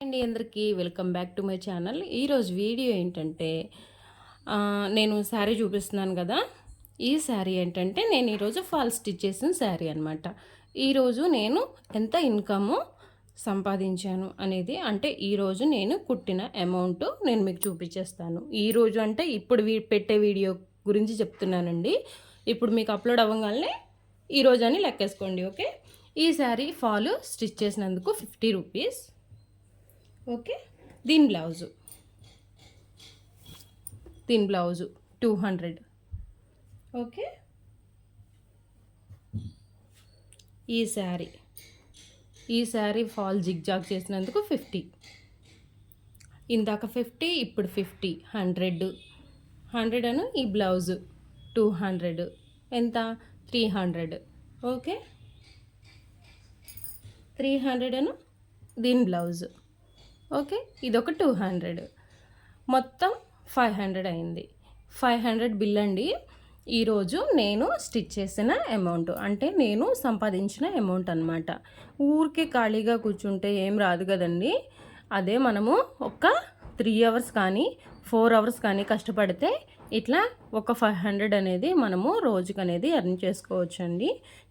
అండి అందరికీ welcome back to my channel. ఈరోజు వీడియో ఏంటంటే నేను శారీ చూపిస్తున్నాను కదా. ఈ శారీ ఏంటంటే నేను ఈరోజు ఫాల్ స్టిచ్ చేసిన శారీ అనమాట ఈరోజు నేను ఎంత ఇన్కమ్ సంపాదించాను అనేది అంటే ఈరోజు నేను కుట్టిన అమౌంట్ నేను మీకు చూపించేస్తాను. ఈరోజు అంటే ఇప్పుడు వీ- పెట్టే వీడియో గురించి చెప్తున్నానండి. ఇప్పుడు మీకు అప్లోడ్ అవ్వగానే ఈరోజు అని లెక్కేసుకోండి ఓకే? ఈ శారీ ఫాల్ స్టిచ్ చేసినందుకు ఫిఫ్టీ రూపీస్. ఓకే? దీని బ్లౌజు. దీని బ్లౌజు టూ హండ్రెడ్. ఓకే? ఈ శారీ. ఈ శారీ ఫాల్ జిగ్జాగ్ చేసినందుకు ఫిఫ్టీ. ఇందాక ఫిఫ్టీ ఇప్పుడు ఫిఫ్టీ. హండ్రెడ్. హండ్రెడ్ అను ఈ బ్లౌజు టూ హండ్రెడ్. ఎంత? Three hundred. Okay? Three hundred అను దీని బ్లౌజు. ఓకే? ఇదొక టూ హండ్రెడ్. మొత్తం ఫైవ్ హండ్రెడ్ అయింది. ఫైవ్ హండ్రెడ్ బిల్ అండి. ఈరోజు నేను స్టిచ్ చేసిన అమౌంట్. అంటే నేను సంపాదించిన అమౌంట్ అనమాట ఊరికే ఖాళీగా కూర్చుంటే ఏం రాదు కదండి. అదే మనము ఒక త్రీ అవర్స్ కానీ ఫోర్ అవర్స్ కానీ కష్టపడితే ఇట్లా ఒక ఫైవ్ హండ్రెడ్ అనేది మనము రోజుకి అనేది ఎర్న్ చేసుకోవచ్చండి.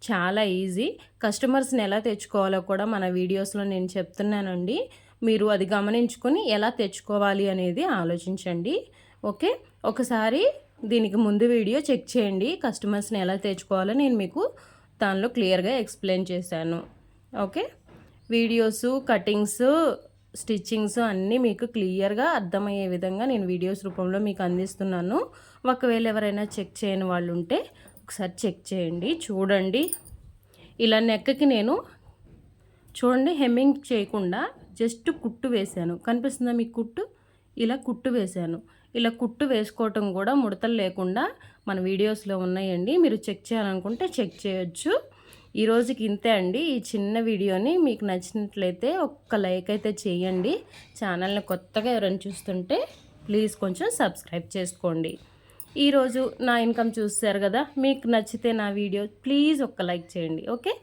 చాలా ఈజీ. కస్టమర్స్ని ఎలా తెచ్చుకోవాలో కూడా మన వీడియోస్లో నేను చెప్తున్నానండి. మీరు అది గమనించుకొని ఎలా తెచ్చుకోవాలి అనేది ఆలోచించండి. ఓకే? ఒకసారి దీనికి ముందు వీడియో చెక్ చేయండి. కస్టమర్స్ని ఎలా తెచ్చుకోవాలో నేను మీకు దానిలో క్లియర్గా ఎక్స్ప్లెయిన్ చేశాను. ఓకే? వీడియోస్ కటింగ్స్ స్టిచ్చింగ్స్ అన్నీ మీకు క్లియర్గా అర్థమయ్యే విధంగా నేను వీడియోస్ రూపంలో మీకు అందిస్తున్నాను. ఒకవేళ ఎవరైనా చెక్ చేయని వాళ్ళు ఉంటే ఒకసారి చెక్ చేయండి చూడండి. ఇలా నెక్కకి నేను చూడండి హెమ్మింగ్ చేయకుండా జస్ట్ కుట్టు వేశాను. కనిపిస్తుందా మీకు కుట్టు? ఇలా కుట్టు వేశాను. ఇలా కుట్టు వేసుకోవటం కూడా ముడతలు లేకుండా మన వీడియోస్లో ఉన్నాయండి. మీరు చెక్ చేయాలనుకుంటే చెక్ చేయొచ్చు. ఈ రోజుకి ఇంతే అండి. ఈ చిన్న వీడియోని మీకు నచ్చినట్లయితే ఒక్క లైక్ అయితే చేయండి. ఛానల్ని కొత్తగా ఎవరైనా చూస్తుంటే ప్లీజ్ కొంచెం సబ్స్క్రైబ్ చేసుకోండి. ఈరోజు నా ఇన్కమ్ చూస్తారు కదా మీకు నచ్చితే నా వీడియో ప్లీజ్ ఒక్క లైక్ చేయండి. ఓకే?